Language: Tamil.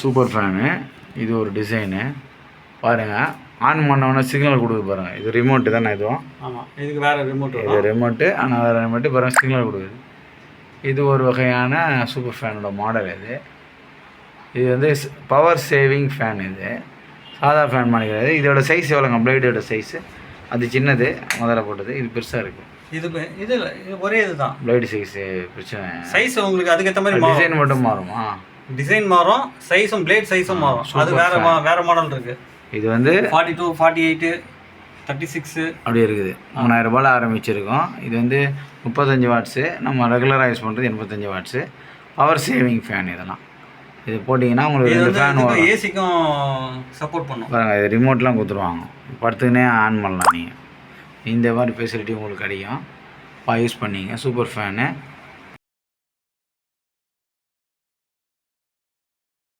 Super fan. இது ஒரு டிசைனு. பாருங்கள் ஆன் பண்ணோன்னே சிக்னல் கொடுக்குது பாருங்கள் இது ரிமோட்டு தானே இதுவும் ஆமாம் இதுக்கு வேறு ரிமோட் இது ரிமோட்டு ஆனால் வேறு ரிமோட்டு பாருங்கள் சிக்னல் கொடுக்குது. இது ஒரு வகையான சூப்பர் ஃபேனோட மாடல் இது. இது வந்து பவர் சேவிங் ஃபேன் இது. சாதா ஃபேன் மாதிரி கிடையாது. இதோட சைஸ் எவ்வளோங்க பிளேடோட சைஸு அது சின்னது. முதல்ல போட்டது. இது பெருசாக இருக்குது இது இது ஒரே இதுதான். பிளேடு சைஸு பிரச்சனை. சைஸ் உங்களுக்கு அதுக்கேற்ற மாதிரி டிசைன் மட்டும் மாறுமா? டிசைன் மாறும் சைஸும் பிளேட் சைஸும் மாறும். அது வேற மா- வேற மாடல் இருக்கு. இது வந்து forty two forty eight thirty six அப்படி இருக்குது மூணாயிரம் ரூபாயில் ஆரம்பிச்சிருக்கோம். இது வந்து முப்பத்தஞ்சு வாட்ஸு நம்ம ரெகுலராக யூஸ் பண்ணுறது எண்பத்தஞ்சு வாட்ஸு பவர் சேவிங் ஃபேன் இதெல்லாம். இது போட்டிங்கன்னா உங்களுக்கு ரெண்டு ஃபேன் வரும். ஏசிக்கும் சப்போர்ட் பண்ணும். பாருங்க இது ரிமோட்லாம் கொடுத்துருவாங்க. படுத்துக்கினே ஆன் பண்ணலாம் நீங்கள் இந்த மாதிரி ஃபெசிலிட்டி உங்களுக்கு கிடைக்கும். யூஸ் பண்ணிங்க. Super fan